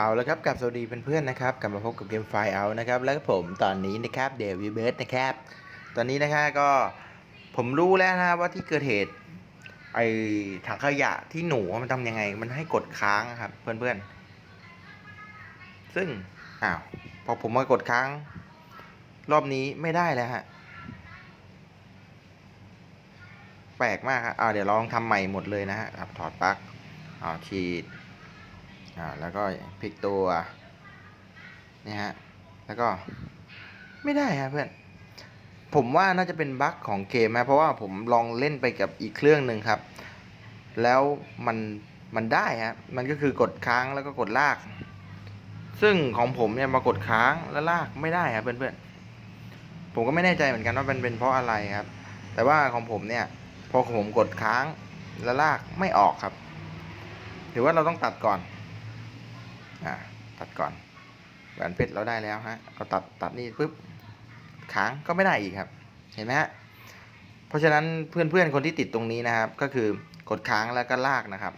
เอาแล้วครับกับสวัสดีเพื่อนๆนะครับกลับมาพบกับเกมไฟเอานะครับแล้วก็ผมตอนนี้นะครับเดวิดเบิร์ดนะครับตอนนี้นะคะก็ผมรู้แล้วนะว่าที่เกิดเหตุไอถังขยะที่หนูมันทำยังไง มันให้กดค้างครับเพื่อนๆ ซึ่งอ้าวพอผมมากดค้าง รอบนี้ไม่ได้แล้วฮะแปลกมากครับอ่าเดี๋ยวลองทำใหม่หมดเลยนะฮะถอดปลั๊กอ่าฉีด อ่าแล้วก็พลิกตัวนี่ฮะแล้วก็ไม่ได้ฮะเพื่อนผมว่าน่าจะเป็นบั๊กของเกมนะเพราะว่าผมลองเล่นไปกับอีกเครื่องหนึ่งครับ แล้วมันมันได้ฮะมันก็คือกดค้างแล้วก็กดลาก ซึ่งของผมเนี่ยมากดค้างแล้วลากไม่ได้ครับเพื่อนๆผมก็ไม่แน่ใจเหมือนกันว่ามันเป็นเพราะอะไรครับ แต่ว่าของผมเนี่ยพอผมกดค้างแล้วลากไม่ออกครับ หรือว่าเราต้องตัดก่อน อ่าตัดก่อนแหวนเพชรเราได้แล้วฮะเราตัดตัดนี่ปุ๊บค้างก็ไม่ได้อีกครับ เห็นไหมฮะเพราะฉะนั้นเพื่อนๆคนที่ติดตรงนี้นะครับ ก็คือกดค้างแล้วก็ลากนะครับ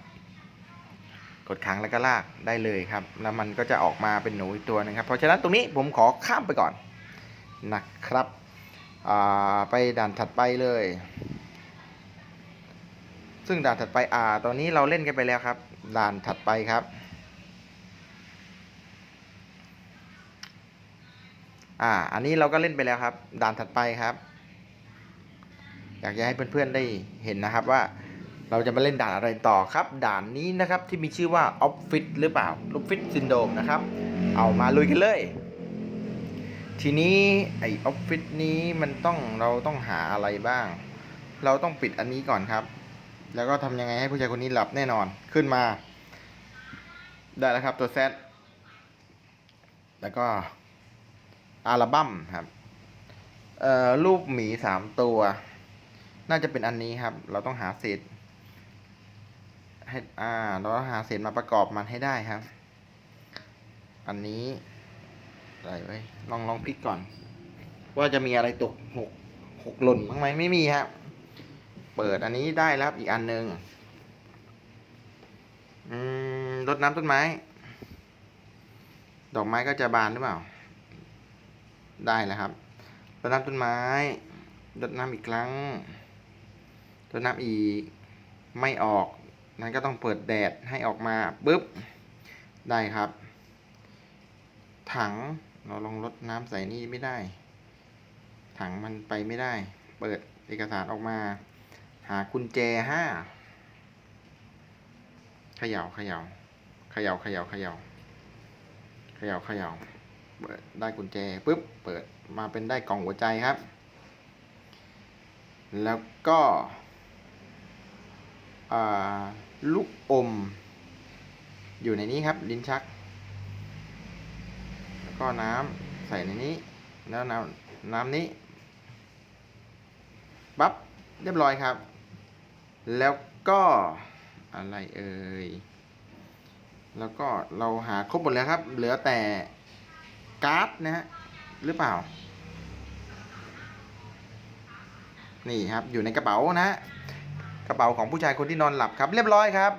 กดค้างแล้วก็ลากได้เลยครับ แล้วมันก็จะออกมาเป็นหนูอีกตัวหนึงครับ เพราะฉะนั้นตรงนี้ผมขอข้ามไปก่อนนะครับไปด่านถัดไปเลย ซึ่งด่านถัดไปอ่าตอนนี้เราเล่นกันไปแล้วครับ ด่านถัดไปครับ อ่า อันนี้เราก็เล่นไปแล้วครับ ด่านถัดไปครับ อยากจะให้เพื่อนๆได้เห็นนะครับว่าเราจะมาเล่นด่านอะไรต่อครับ ด่านนี้นะครับที่มีชื่อว่าออฟฟิศหรือเปล่าออฟฟิศซินโดมนะครับ เอามาลุยกันเลย ทีนี้ไอออฟฟิศนี้มันต้องเราต้องหาอะไรบ้าง เราต้องปิดอันนี้ก่อนครับ แล้วก็ทำยังไงให้ผู้ชายคนนี้หลับแน่นอนขึ้นมา ได้แล้วครับตัวแซดแล้วก็ อัลบั้มครับเอ่อรูปหมีสามตัว น่าจะเป็นอันนี้ครับ เราต้องหาเศษให้อ่าเราหาเศษมาประกอบมันให้ได้ครับ อันนี้อะไรไว้ลองลองพลิกก่อน ว่าจะมีอะไรตกหกหกหล่นบ้างไหมไม่มีครับ เปิดอันนี้ได้แล้วอีกอันหนึ่งอืมรดน้ำต้นไม้ ดอกไม้ก็จะบานหรือเปล่า ได้แล้วครับรดน้ำต้นไม้รดน้ำอีกครั้งรดน้ำอีกไม่ออกนั้นก็ต้องเปิดแดดให้ออกมาปึ๊บได้ครับ ถังเราลองรดน้ำใส่นี่ไม่ได้ ถังมันไปไม่ได้ เปิดเอกสารออกมา หากุญแจห้าเขย่าเขย่าเขย่าเขย่าเขย่าเขย่าเขย่า ได้กุญแจปุ๊บเปิดมาเป็นได้กล่องหัวใจครับ แล้วก็ลูกอม อยู่ในนี้ครับลิ้นชัก แล้วก็น้ำใส่ในนี้แล้วน้ำน้ำนี้ปั๊บเรียบร้อยครับ แล้วก็อะไรเอ่ยแล้วก็เราหาครบหมดแล้วครับ เหลือแต่ การ์ดนะฮะหรือเปล่า นี่ครับอยู่ในกระเป๋านะกระเป๋าของผู้ชายคนที่นอนหลับครับ เรียบร้อยครับ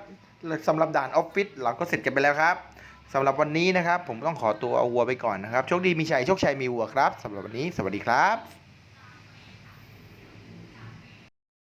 สำหรับด่านออฟฟิศเราก็เสร็จกันไปแล้วครับสำหรับวันนี้นะครับ ผมต้องขอตัวเอาวัวไปก่อนนะครับโชคดีมีชัยโชคชัยมีวัวครับสำหรับวันนี้สวัสดีครับ